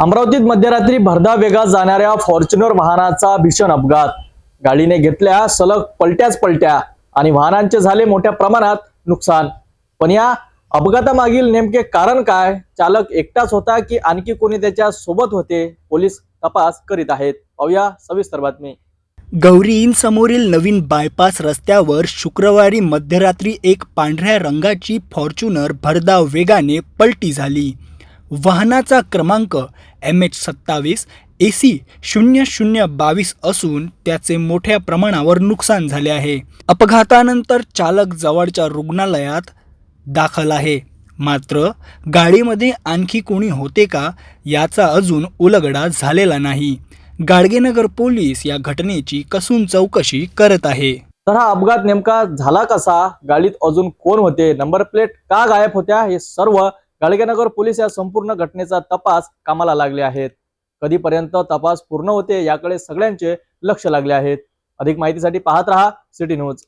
अमरावतीत मध्यरात्री भरधाव वेगात जाणाऱ्या फॉर्च्युनर वाहनाचा भीषण अपघात. गाडीने घेतल्या सलग पलट्याच पलट्या आणि वाहनांचे झाले मोठ्या प्रमाणात नुकसान. पण या अपघातामागील नेमके कारण काय? चालक एकटाच होता की आणखी कोणी त्याच्या सोबत होते? पोलीस तपास करीत आहेत. पाहूया सविस्तर बातमी. गौरी समोरील नवीन बायपास रस्त्यावर शुक्रवारी मध्यरात्री एक पांढऱ्या रंगाची फॉर्च्युनर भरधाव वेगाने पलटी झाली. वाहनाचा क्रमांक एम एच सत्तावीस ए सी शून्य शून्य बावीस असून त्याचे मोठ्या प्रमाणावर नुकसान झाले आहे. अपघातानंतर चालक जवळच्या रुग्णालयात दाखल आहे. मात्र गाडीमध्ये आणखी कोणी होते का याचा अजून उलगडा झालेला नाही. गाडगेनगर पोलीस या घटनेची कसून चौकशी करत आहे. तर हा अपघात नेमका झाला कसा? गाडीत अजून कोण होते? नंबर प्लेट का गायब होत्या? हे सर्व गाडगेनगर पोलीस या संपूर्ण घटनेचा तपास कामाला लागले आहेत. कधीपर्यंत तपास पूर्ण होते याकडे सगळ्यांचे लक्ष लागले आहेत. अधिक माहितीसाठी पाहत रहा सिटी न्यूज.